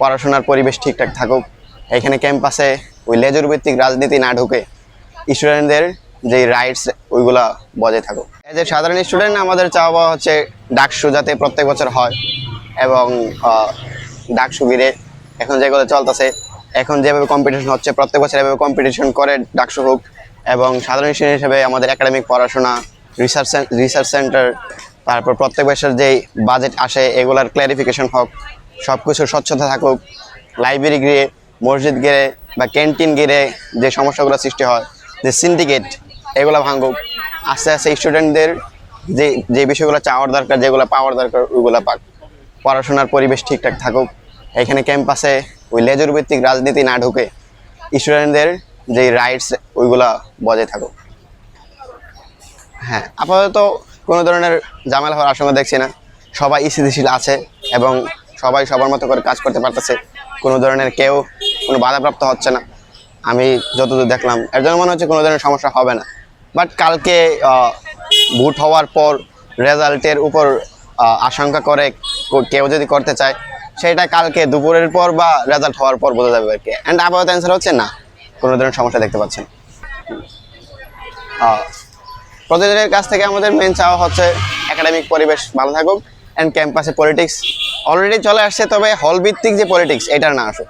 পড়াশোনার পরিবেশ ঠিকঠাক থাকুক। এখানে ক্যাম্পাসে ওই লেজুর ভিত্তিক রাজনীতি না ঢুকে স্টুডেন্টদের যে রাইটস ওইগুলা বজায় থাকুক। এজ এ সাধারণ স্টুডেন্ট আমাদের চাওয়া হচ্ছে ডাকসু যাতে প্রত্যেক বছর হয় এবং ডাকসু ঘিরে এখন যেগুলো চলতেছে, এখন যেভাবে কম্পিটিশন হচ্ছে, প্রত্যেক বছর এভাবে কম্পিটিশন করে ডাকসু হোক এবং সাধারণ স্টুডেন্ট হিসেবে আমাদের একাডেমিক পড়াশোনা রিসার্চ রিসার্চ সেন্টার তারপর প্রত্যেক বছর যেই বাজেট আসে, এগুলার ক্ল্যারিফিকেশন হোক। সব কিছু স্বচ্ছতা থাকুক লাইব্রেরি গিয়ে মসজিদ গিরে বা ক্যান্টিন গিরে যে সমস্যাগুলো সৃষ্টি হয়, যে সিন্ডিকেট এগুলো ভাঙুক। আস্তে আস্তে স্টুডেন্টদের যে যে বিষয়গুলো চাওয়ার দরকার, যেগুলো পাওয়ার দরকার, ওইগুলো পাক। পড়াশোনার পরিবেশ ঠিকঠাক থাকুক। এখানে ক্যাম্পাসে ওই লেজুর ভিত্তিক রাজনীতি না ঢুকে স্টুডেন্টদের যে রাইটস ওইগুলা বজায় থাকুক। হ্যাঁ আপাতত কোনো ধরনের ঝামেলা হওয়ার আশঙ্কা দেখছি না। সবাই স্থিতিশীল আছে এবং সবাই সবার মতো করে কাজ করতে পারতেছে। কোনো ধরনের কেউ কোনো বাধাপ্রাপ্ত হচ্ছে না। আমি যতদূর দেখলাম, এর জন্য মনে হচ্ছে কোনো ধরনের সমস্যা হবে না। বাট কালকে ভোট হওয়ার পর রেজাল্টের উপর আশঙ্কা করে কেউ যদি করতে চায়, সেটা কালকে দুপুরের পর বা রেজাল্ট হওয়ার পর বোঝা যাবে আর কি। অ্যান্ড আপাতত অ্যান্সার হচ্ছে না। কোনো ধরনের সমস্যা দেখতে পাচ্ছেন প্রতিদিনের কাছ থেকে আমাদের মেন চাওয়া হচ্ছে একাডেমিক পরিবেশ ভালো থাকুক। অ্যান্ড ক্যাম্পাসে পলিটিক্স অলরেডি চলে আসছে তবে হল ভিত্তিক যে পলিটিক্স এটা না আসুক।